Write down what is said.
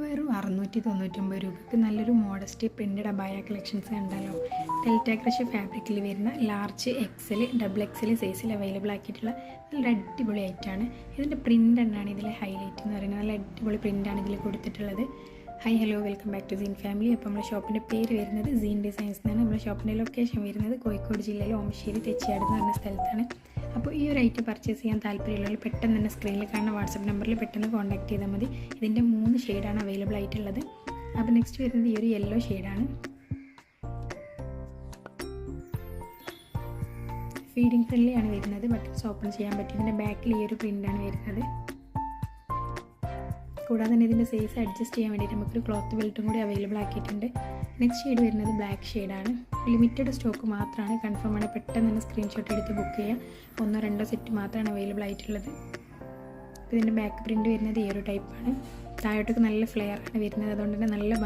വെറും അറുന്നൂറ്റി തൊണ്ണൂറ്റൊമ്പത് രൂപയ്ക്ക് നല്ലൊരു മോഡസ്റ്റ് പ്രിന്റഡ് അബായ കളക്ഷൻസ് ഉണ്ടല്ലോ. ഡെൽറ്റ ക്രഷ് ഫാബ്രിക്കിൽ വരുന്ന ലാർജ് എക്സൽ ഡബിൾ എക്സൽ സൈസിൽ അവൈലബിൾ ആക്കിയിട്ടുള്ള നല്ല അടിപൊളി ഐറ്റമാണ് ഇതിന്റെ പ്രിന്റ് എന്നാണ് ഇതിലെ ഹൈലൈറ്റ് എന്ന് പറയുന്നത്. നല്ല അടിപൊളി പ്രിന്റാണ് ഇതിൽ കൊടുത്തിട്ടുള്ളത്. Hi hello welcome back to Zeen family അപ്പോൾ നമ്മുടെ ഷോപ്പിന്റെ പേര് വരുന്നത് സീൻ ഡിസൈൻസ് എന്നാണ്. നമ്മുടെ ഷോപ്പിന്റെ ലൊക്കേഷൻ വരുന്നത് കോഴിക്കോട് ജില്ലയിലെ ഓമശ്ശേരി തെച്ചിയാട് എന്ന് പറഞ്ഞ സ്ഥലത്താണ്. അപ്പോൾ ഈ ഒരു ഐറ്റം പർച്ചേസ് ചെയ്യാൻ താല്പര്യമുള്ളവർ പെട്ടെന്ന് തന്നെ സ്ക്രീനിൽ കാണുന്ന വാട്സപ്പ് നമ്പറിൽ പെട്ടെന്ന് കോൺടാക്ട് ചെയ്താൽ മതി. ഇതിന്റെ മൂന്ന് ഷെയ്ഡാണ് അവൈലബിൾ ആയിട്ടുള്ളത്. അപ്പോൾ നെക്സ്റ്റ് വരുന്നത് ഈ ഒരു യെല്ലോ ഷെയ്ഡാണ് ഫീഡിങ് ഫ്രണ്ട്ലി ആണ് വരുന്നത്. ബട്ടൺസ് ഓപ്പൺ ചെയ്യാൻ പറ്റും. ഇതിന്റെ ബാക്കിൽ ഈ ഒരു പ്രിന്റാണ് വരുന്നത്. കൂടാതെ തന്നെ ഇതിന്റെ സൈസ് അഡ്ജസ്റ്റ് ചെയ്യാൻ വേണ്ടിയിട്ട് നമുക്കൊരു ക്ലോത്ത് ബെൽറ്റും കൂടി അവൈലബിൾ ആക്കിയിട്ടുണ്ട്. നെക്സ്റ്റ് ഷെയ്ഡ് വരുന്നത് ബ്ലാക്ക് ഷെയ്ഡാണ് ലിമിറ്റഡ് സ്റ്റോക്ക് മാത്രമാണ്. കൺഫേം ആണ്. പെട്ടെന്ന് തന്നെ സ്ക്രീൻഷോട്ട് എടുത്ത് ബുക്ക് ചെയ്യുക. ഒന്നോ രണ്ടോ സെറ്റ് മാത്രമാണ് അവൈലബിൾ ആയിട്ടുള്ളത്. ഇതിന്റെ ബാക്ക് പ്രിന്റ് വരുന്നത് ഈ ഒരു ടൈപ്പാണ് താഴോട്ടൊക്കെ നല്ല ഫ്ലെയർ ആണ് വരുന്നത്. അതുകൊണ്ട് തന്നെ നല്ല